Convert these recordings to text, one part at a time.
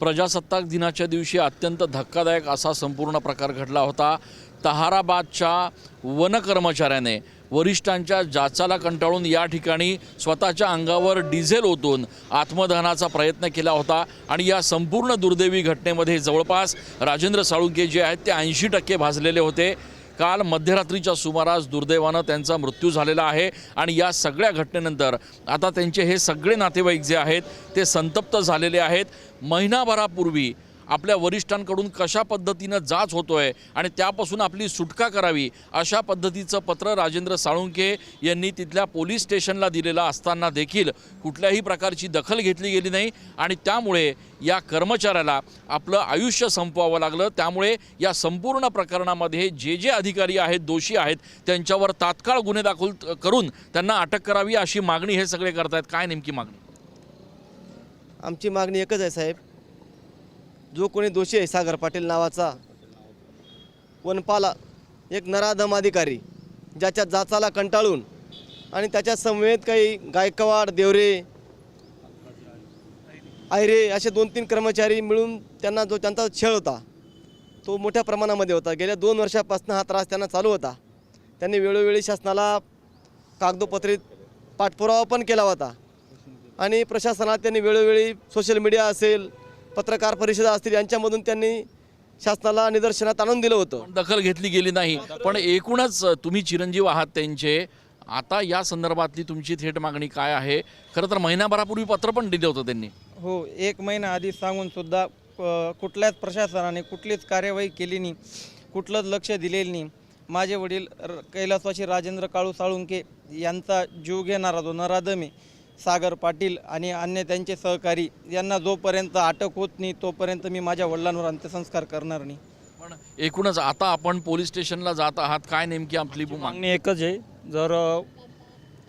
प्रजासत्ताक दिनाच्या दिवशी अत्यंत धक्कादायक असा संपूर्ण प्रकार घडला होता. तहाराबादच्या वन कर्मचाऱ्याने वरिष्ठांच्या जाचाला कंटाळून या ठिकाणी स्वतःच्या अंगावर डिझेल ओतून आत्मदहनाचा प्रयत्न केला होता आणि या संपूर्ण दुर्दैवी घटनेमध्ये जवळपास राजेंद्र साळुंके जे आहेत ते ऐंशी टक्के भाजलेले होते. काल मध्यरात्रीच्या सुमारास दुर्दैवानं त्यांचा मृत्यू झालेला आहे आणि या सगळ्या घटनेनंतर आता त्यांचे हे सगळे नातेवाईक जे आहेत ते संतप्त झालेले आहेत. महिनाभरापूर्वी आपल्या वरिष्ठांकडून कशा पद्धतीनं जाच होतोय आणि त्यापासून आपली सुटका करावी अशा पद्धतीचं पत्र राजेंद्र साळुंके यांनी तिथल्या पोलीस स्टेशनला दिलेलं असताना देखील कुठल्याही प्रकारची दखल घेतली गेली नाही आणि त्यामुळे या कर्मचाऱ्याला आपलं आयुष्य संपवावं लागलं. त्यामुळे या संपूर्ण प्रकरणामध्ये जे जे अधिकारी आहेत दोषी आहेत त्यांच्यावर तात्काळ गुन्हे दाखल करून त्यांना अटक करावी अशी मागणी हे सगळे करतायत. काय नेमकी मागणी? आमची मागणी एकच आहे साहेब जो कोणी दोषी आहे सागर पाटील नावाचा वनपाला एक नराधम अधिकारी ज्याच्या जाचाला कंटाळून आणि त्याच्या समवेत काही गायकवाड देवरे आयरे असे दोन तीन कर्मचारी मिळून त्यांना जो त्यांचा छळ होता तो मोठ्या प्रमाणामध्ये होता. गेल्या दोन वर्षापासून हा त्रास त्यांना चालू होता. त्यांनी वेळोवेळी शासनाला कागदोपत्रित पाठपुरावा पण केला होता. आणि प्रशासनात त्यांनी वेळोवेळी सोशल मीडिया असेल पत्रकार परिषदा असतील यांच्यामधून त्यांनी शासनाला निदर्शनात आणून दिलं होतं. पण दखल घेतली गेली नाही. पण एकूणच तुम्ही चिरंजीव आहात त्यांचे. आता या संदर्भातली तुमची थेट मागणी काय आहे? खरं तर महिनाभरापूर्वी पत्र पण दिलं होतं त्यांनी. हो एक महिना आधी सांगून सुद्धा कुठल्याच प्रशासनाने कुठलीच कार्यवाही केली नाही कुठलंच लक्ष दिलेलं नाही. माझे वडील र कैलासवासी राजेंद्र काळू साळुंके यांचा जीव घेणारा जो नराधम सागर पाटील आणि अन्य त्यांचे सहकारी यांना जोपर्यंत अटक होत नाही तोपर्यंत मी माझ्या वडिलांवर अंत्यसंस्कार करणार नाही. पण एकूणच आता आपण पोलीस स्टेशनला जात आहात काय नेमकी आपली मागणी? एकच आहे. जर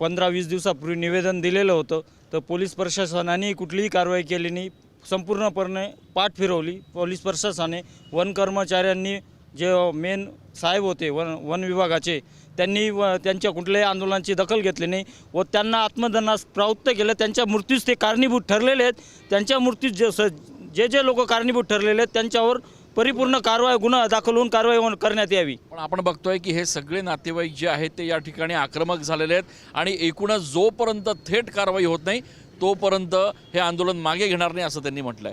पंधरा वीस दिवसापूर्वी निवेदन दिलेलं होतं तर पोलीस प्रशासनाने कुठलीही कारवाई केली नाही. संपूर्णपणे पाठ फिरवली. पोलीस प्रशासनाने वन कर्मचाऱ्यांनी जे मेन साहेब होते वन वन विभागाचे त्यांनी व त्यांच्या कुठल्याही आंदोलनाची दखल घेतली नाही व त्यांना आत्मदनास प्रवृत्त केलं. त्यांच्या मृत्यूस ते कारणीभूत ठरलेले आहेत. त्यांच्या मृत्यूस जे जे जे लोक कारणीभूत ठरलेले आहेत त्यांच्यावर परिपूर्ण कारवाई गुन्हा दाखल होऊन कारवाई करण्यात यावी. पण आपण बघतोय की हे सगळे नातेवाईक जे आहेत ते या ठिकाणी आक्रमक झालेले आहेत आणि एकूणच जोपर्यंत थेट कारवाई होत नाही तोपर्यंत हे आंदोलन मागे घेणार नाही असं त्यांनी म्हटलंय.